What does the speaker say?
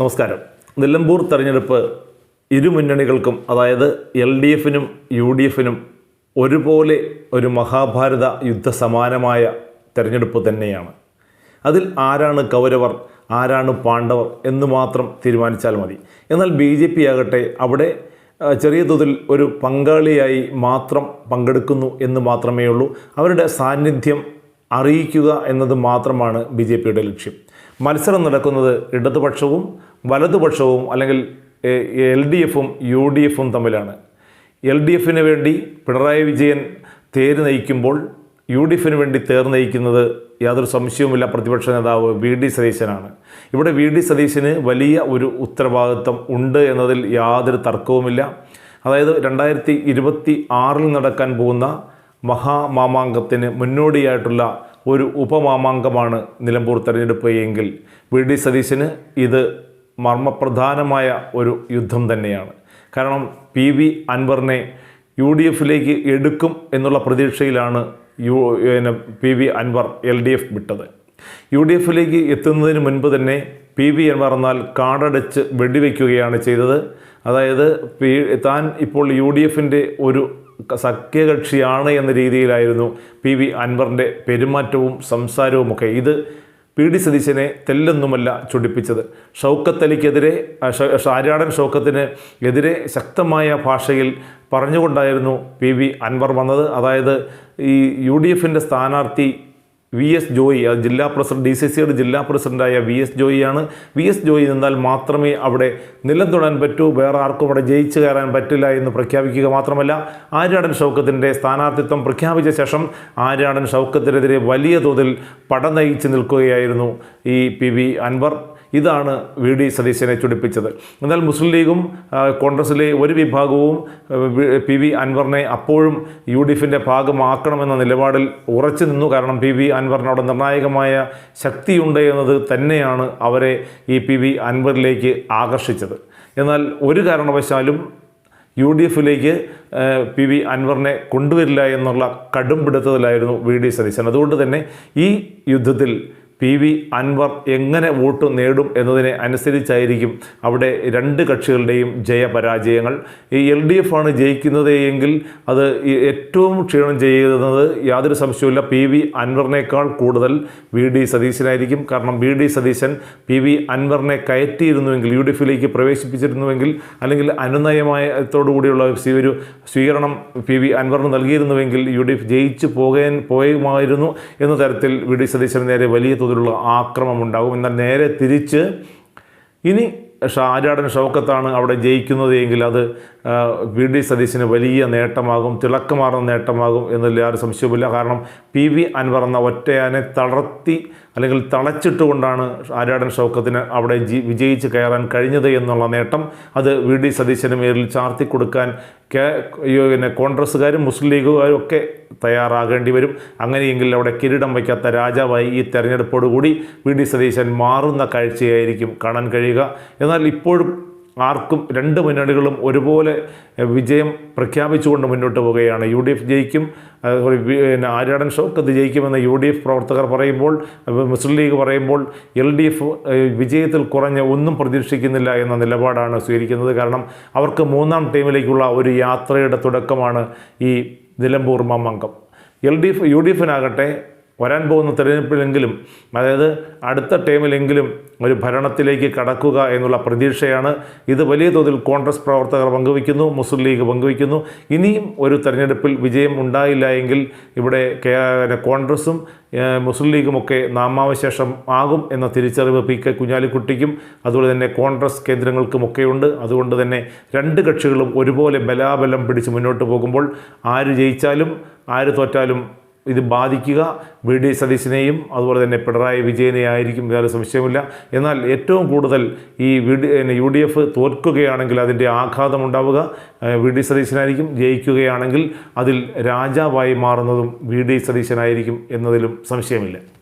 നമസ്കാരം. നിലമ്പൂർ തെരഞ്ഞെടുപ്പ് ഇരു മുന്നണികൾക്കും അതായത് എൽ ഡി എഫിനും യു ഡി എഫിനും ഒരുപോലെ ഒരു മഹാഭാരത യുദ്ധ സമാനമായ തെരഞ്ഞെടുപ്പ് തന്നെയാണ്. അതിൽ ആരാണ് കൗരവർ ആരാണ് പാണ്ഡവർ എന്ന് മാത്രം തീരുമാനിച്ചാൽ മതി. എന്നാൽ ബി ജെ പി ആകട്ടെ അവിടെ ചെറിയ തോതിൽ ഒരു പങ്കാളിയായി മാത്രം പങ്കെടുക്കുന്നു എന്ന് മാത്രമേ ഉള്ളൂ അവരുടെ സാന്നിധ്യം അറിയിക്കുക എന്നത് മാത്രമാണ് ബി ജെ പിയുടെ ലക്ഷ്യം. മത്സരം നടക്കുന്നത് ഇടതുപക്ഷവും വലതുപക്ഷവും അല്ലെങ്കിൽ എൽ ഡി എഫും യു ഡി എഫും തമ്മിലാണ്. എൽ ഡി എഫിന് വേണ്ടി പിണറായി വിജയൻ തേര് നയിക്കുമ്പോൾ യു ഡി എഫിന് വേണ്ടി തേർ നയിക്കുന്നത് യാതൊരു സംശയവുമില്ല പ്രതിപക്ഷ നേതാവ് വി ഡി സതീശനാണ്. ഇവിടെ വി ഡി സതീശന് വലിയ ഒരു ഉത്തരവാദിത്വം ഉണ്ട് എന്നതിൽ യാതൊരു തർക്കവുമില്ല. അതായത് രണ്ടായിരത്തി ഇരുപത്തി ആറിൽ നടക്കാൻ പോകുന്ന മഹാമാമാങ്കത്തിന് മുന്നോടിയായിട്ടുള്ള ഒരു ഉപമാമാങ്കമാണ് നിലമ്പൂർ തെരഞ്ഞെടുപ്പ് എങ്കിൽ. വി. ഡി. സതീശന് ഇത് മർമ്മപ്രധാനമായ ഒരു യുദ്ധം തന്നെയാണ്. കാരണം പി. വി. അൻവറിനെ യു. ഡി. എഫിലേക്ക് എടുക്കും എന്നുള്ള പ്രതീക്ഷയിലാണ് യു പിന്നെ P. V. Anvar L. D. F വിട്ടത്. യു. ഡി. എഫിലേക്ക് എത്തുന്നതിന് മുൻപ് തന്നെ പി. വി. അൻവർ എന്നാൽ കാടടച്ച് വെടിവെക്കുകയാണ് ചെയ്തത്. അതായത് താൻ ഇപ്പോൾ യു. ഡി. എഫിന്റെ ഒരു സഖ്യകക്ഷിയാണ് എന്ന രീതിയിലായിരുന്നു പി വി അൻവറിന്റെ പെരുമാറ്റവും സംസാരവുമൊക്കെ. ഇത് പി ഡി സതീശനെ തെല്ലൊന്നുമല്ല ചൊടിപ്പിച്ചത്. ഷൗക്കത്ത് അലിക്കെതിരെ ആ, ഷ- ഷൗക്കത്തിന് എതിരെ ശക്തമായ ഭാഷയിൽ പറഞ്ഞുകൊണ്ടായിരുന്നു പി വി അൻവർ വന്നത്. അതായത് ഈ യു ഡി എഫിന്റെ സ്ഥാനാർത്ഥി വി എസ് ജോയി ജില്ലാ പ്രസിഡന്റ് ഡി സി സിയുടെ ജില്ലാ പ്രസിഡന്റായ V S Joy. V S Joy നിന്നാൽ മാത്രമേ അവിടെ നിലം തൊടാൻ പറ്റൂ. വേറെ ആർക്കും അവിടെ ജയിച്ചു കയറാൻ പറ്റില്ല എന്ന് പ്രഖ്യാപിക്കുക മാത്രമല്ല ആര്യാടൻ ഷൗക്കത്തിന്റെ സ്ഥാനാർത്ഥിത്വം പ്രഖ്യാപിച്ച ശേഷം ആര്യാടൻ ഷൗക്കത്തിനെതിരെ വലിയ തോതിൽ പടനയിച്ച് നിൽക്കുകയായിരുന്നു ഈ പി വി അൻവർ. ഇതാണ് വി ഡി സതീശനെ ചുടിപ്പിച്ചത്. എന്നാൽ മുസ്ലിം ലീഗും കോൺഗ്രസിലെ ഒരു വിഭാഗവും പി വി അൻവറിനെ അപ്പോഴും യു ഡി എഫിന്റെ ഭാഗമാക്കണമെന്ന നിലപാടിൽ ഉറച്ചു നിന്നു. കാരണം പി വി അൻവറിനോട് നിർണായകമായ ശക്തിയുണ്ട് എന്നത് തന്നെയാണ് അവരെ ഈ പി വി അൻവറിലേക്ക് ആകർഷിച്ചത്. എന്നാൽ ഒരു കാരണവശാലും യു ഡി എഫിലേക്ക് പി വി അൻവറിനെ കൊണ്ടുവരില്ല എന്നുള്ള കടുംപിടുത്തതിലായിരുന്നു വി ഡി സതീശൻ. അതുകൊണ്ട് തന്നെ ഈ യുദ്ധത്തിൽ പി വി അൻവർ എങ്ങനെ വോട്ട് നേടും എന്നതിനെ അനുസരിച്ചായിരിക്കും അവിടെ രണ്ട് കക്ഷികളുടെയും ജയപരാജയങ്ങൾ ഈ എൽ ഡി എഫ് ആണ് ജയിക്കുന്നത് എങ്കിൽ അത് ഏറ്റവും ക്ഷീണം ചെയ്യുന്നത് യാതൊരു സംശയവുമില്ല. പി വി അൻവറിനേക്കാൾ കൂടുതൽ വി ഡി സതീശനായിരിക്കും. കാരണം V D Satheesan P V അൻവറിനെ കയറ്റിയിരുന്നുവെങ്കിൽ യു ഡി എഫിലേക്ക് പ്രവേശിപ്പിച്ചിരുന്നുവെങ്കിൽ അല്ലെങ്കിൽ അനുനയമായത്തോടു കൂടിയുള്ള സ്വീ- ഒരു സ്വീകരണം പി വി അൻവറിന് നൽകിയിരുന്നുവെങ്കിൽ യു ഡി എഫ് ജയിച്ചു പോകാൻ പോയുമായിരുന്നു എന്ന തരത്തിൽ വി ഡി സതീശന് നേരെ വലിയ തോതിലുള്ള ആക്രമം ഉണ്ടാകും. എന്നാൽ നേരെ തിരിച്ച് ഇനി ആര്യാടൻ ഷൗക്കത്താണ് അവിടെ ജയിക്കുന്നത് എങ്കിൽ അത് വി ഡി സതീശന് വലിയ നേട്ടമാകും തിളക്കമാർന്ന നേട്ടമാകും എന്നതിൽ യാതൊരു സംശയവുമില്ല. കാരണം പി വി അൻവർ എന്ന ഒറ്റയാനെ തളർത്തി അല്ലെങ്കിൽ തളച്ചിട്ടുകൊണ്ടാണ് ആര്യാടൻ ഷൗക്കത്തിന് അവിടെ ജി വിജയിച്ച് കയറാൻ കഴിഞ്ഞത് എന്നുള്ള നേട്ടം. അത് വി ഡി സതീശന് മേലിൽ ചാർത്തി കൊടുക്കാൻ കെ പിന്നെ കോൺഗ്രസ്സുകാരും മുസ്ലിം ലീഗുകാരും ഒക്കെ തയ്യാറാകേണ്ടി വരും. അങ്ങനെയെങ്കിൽ അവിടെ കിരീടം വയ്ക്കാത്ത രാജാവായി ഈ തെരഞ്ഞെടുപ്പോടുകൂടി വി ഡി സതീശൻ മാറുന്ന കാഴ്ചയായിരിക്കും കാണാൻ കഴിയുക. എന്നാൽ ഇപ്പോഴും ആർക്കും രണ്ട് മുന്നണികളും ഒരുപോലെ വിജയം പ്രഖ്യാപിച്ചുകൊണ്ട് മുന്നോട്ട് പോവുകയാണ്. യു ഡി എഫ് ജയിക്കും പിന്നെ ആര്യാടൻ ഷൗക്കത്ത് ജയിക്കുമെന്ന് യു ഡി എഫ് പ്രവർത്തകർ പറയുമ്പോൾ മുസ്ലിം ലീഗ് പറയുമ്പോൾ എൽ ഡി എഫ് വിജയത്തിൽ കുറഞ്ഞ ഒന്നും പ്രതീക്ഷിക്കുന്നില്ല എന്ന നിലപാടാണ് സ്വീകരിക്കുന്നത്. കാരണം അവർക്ക് മൂന്നാം ടീമിലേക്കുള്ള ഒരു യാത്രയുടെ തുടക്കമാണ് ഈ Nilambur മമ്മങ്കം. L D F U D എഫിനാകട്ടെ വരാൻ പോകുന്ന തെരഞ്ഞെടുപ്പിലെങ്കിലും അതായത് അടുത്ത ടൈമിലെങ്കിലും ഒരു ഭരണത്തിലേക്ക് കടക്കുക എന്നുള്ള പ്രതീക്ഷയാണ്. ഇത് വലിയ തോതിൽ കോൺഗ്രസ് പ്രവർത്തകർ പങ്കുവയ്ക്കുന്നു മുസ്ലിം ലീഗ് പങ്കുവയ്ക്കുന്നു. ഇനിയും ഒരു തെരഞ്ഞെടുപ്പിൽ വിജയം ഉണ്ടായില്ല എങ്കിൽ ഇവിടെ കോൺഗ്രസും മുസ്ലിം ലീഗുമൊക്കെ നാമാവശേഷം ആകും എന്ന തിരിച്ചറിവ് പി കെ കുഞ്ഞാലിക്കുട്ടിക്കും. അതുപോലെ തന്നെ കോൺഗ്രസ് കേന്ദ്രങ്ങൾക്കുമൊക്കെയുണ്ട് അതുകൊണ്ട് തന്നെ രണ്ട് കക്ഷികളും ഒരുപോലെ ബലാബലം പിടിച്ച് മുന്നോട്ട് പോകുമ്പോൾ ആര് ജയിച്ചാലും ആര് തോറ്റാലും ഇത് ബാധിക്കുക. വി. ഡി. സതീശനെയും അതുപോലെ തന്നെ പിണറായി വിജയനെ ആയിരിക്കും യാതൊരു സംശയമില്ല. എന്നാൽ ഏറ്റവും കൂടുതൽ ഈ V. D. U. D. F തോൽക്കുകയാണെങ്കിൽ അതിന്റെ ആഘാതം ഉണ്ടാവുക. വി. ഡി. സതീശനായിരിക്കും. ജയിക്കുകയാണെങ്കിൽ അതിൽ രാജാവായി മാറുന്നതും വി. ഡി. സതീശനായിരിക്കും എന്നതിലും സംശയമില്ല.